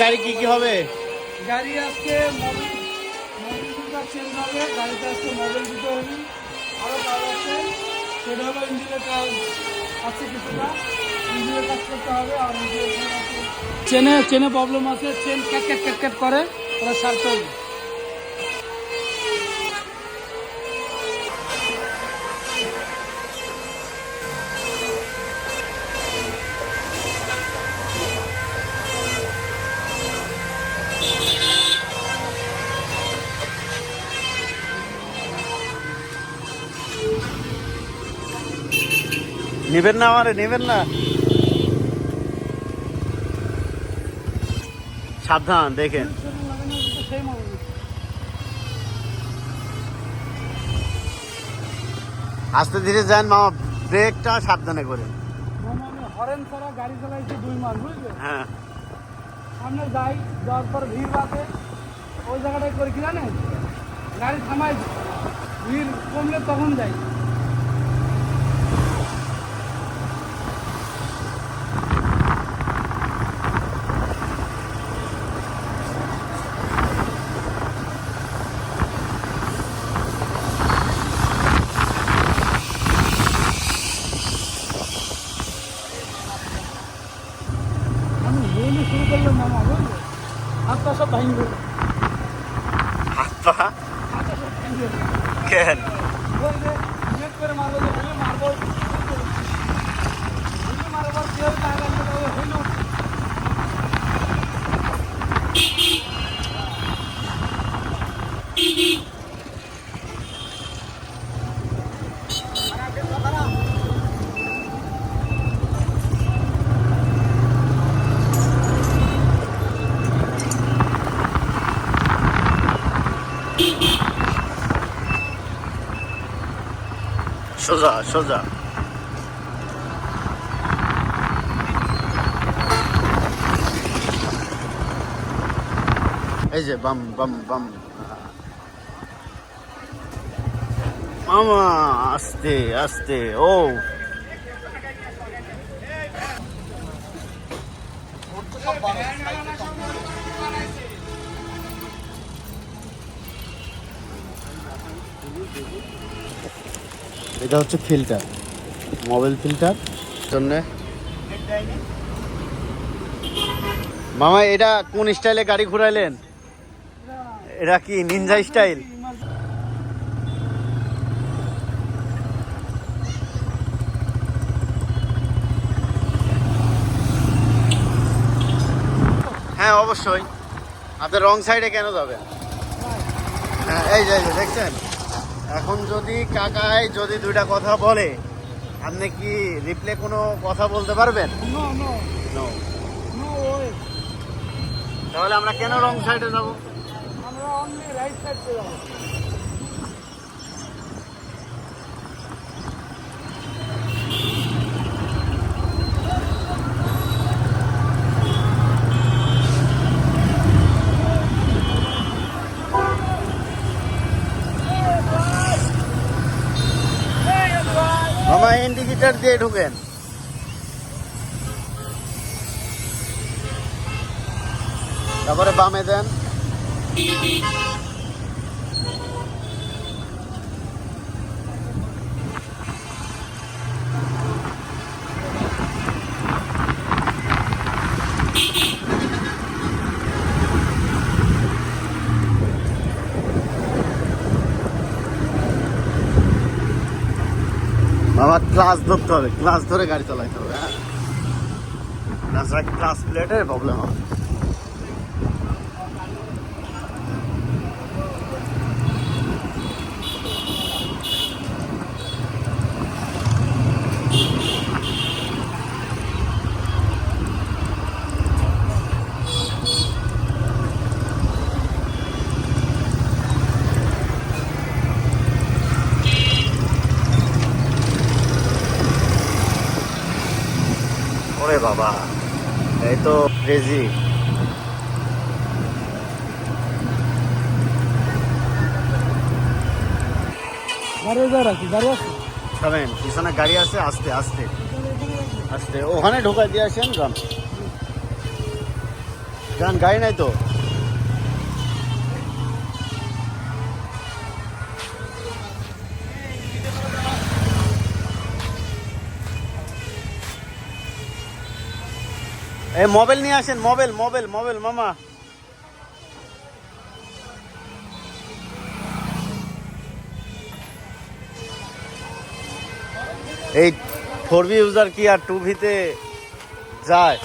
গাড়ি কি কি হবে? গাড়ি আজকে মোবিল মোবিল দুটো চেঞ্জ হবে গাড়িতে আজকে মোবিল দিতে হবে আরও কাজ আছে। সেটা হলো ইঞ্জিনের কাজ আছে কিছুটা। ইঞ্জিনের কাজ করতে হবে আর চেনে চেনে প্রবলেম আছে। Chain cat cat cat cat করে ওরা সার্ট হবে। নেবেন না আমারে নেবেন না। সাবধান দেখেন। আস্তে ধীরে যান মামা ব্রেকটা সাবধানে করে আমি হরেন ছাড়া গাড়ি চালাইছি দুই মাস বুঝলে? হ্যাঁ। সামনে যাই যাওয়ার পর ভিড় বাঁধে ওই জায়গাটায় করে কি জানেন? গাড়ি থামাই। ভিড় কমলে তখন যাই। শুরু করলাম মামা বুঝলে হাত পা সব ভাঙি গেল হাত পা হাত পা সব ভাঙি গেল কেন ওই যে নেট করে মারবো যে হেলে মারবো সোজা সোজা। এই যে বাম বাম বাম। মামা আস্তে আস্তে ও। এটা হচ্ছে ফিল্টার, মোবাইল ফিল্টার। জন্য। মামা, এটা কোন স্টাইলে গাড়ি ঘুরাইলেন এটা কি নিনজা স্টাইল হ্যাঁ অবশ্যই। আপনার রং সাইডে কেন যাবেন? হ্যাঁ এই যে, দেখছেন? এখন যদি কাকায় যদি দুইটা কথা বলে আপনি কি রিপ্লে কোনো কথা বলতে পারবেন? তাহলে আমরা কেন রং সাইডে যাব? আমরা অনলি রাইট সাইড যাব। মামা ইন্ডিকেটার দিয়ে ঢুকেন। তারপরে বামে দেন। মামা ক্লাস ধরতে হবে ক্লাস ধরে গাড়ি চালাইতে হবে হ্যাঁ? ক্লাস প্লেটের প্রবলেম হবে। বাবা। এই তো ক্রেজি থামেন পিছনে গাড়ি আছে আস্তে আস্তে। আস্তে। ওখানে ঢোকা দিয়ে আসেন গান গান গাড়ি নাই তো। এই মোবাইল নিয়ে আসেন, মোবাইল মোবাইল মোবাইল, মামা। এই ফোর ইউজার কি আর টু ভিতে যায়?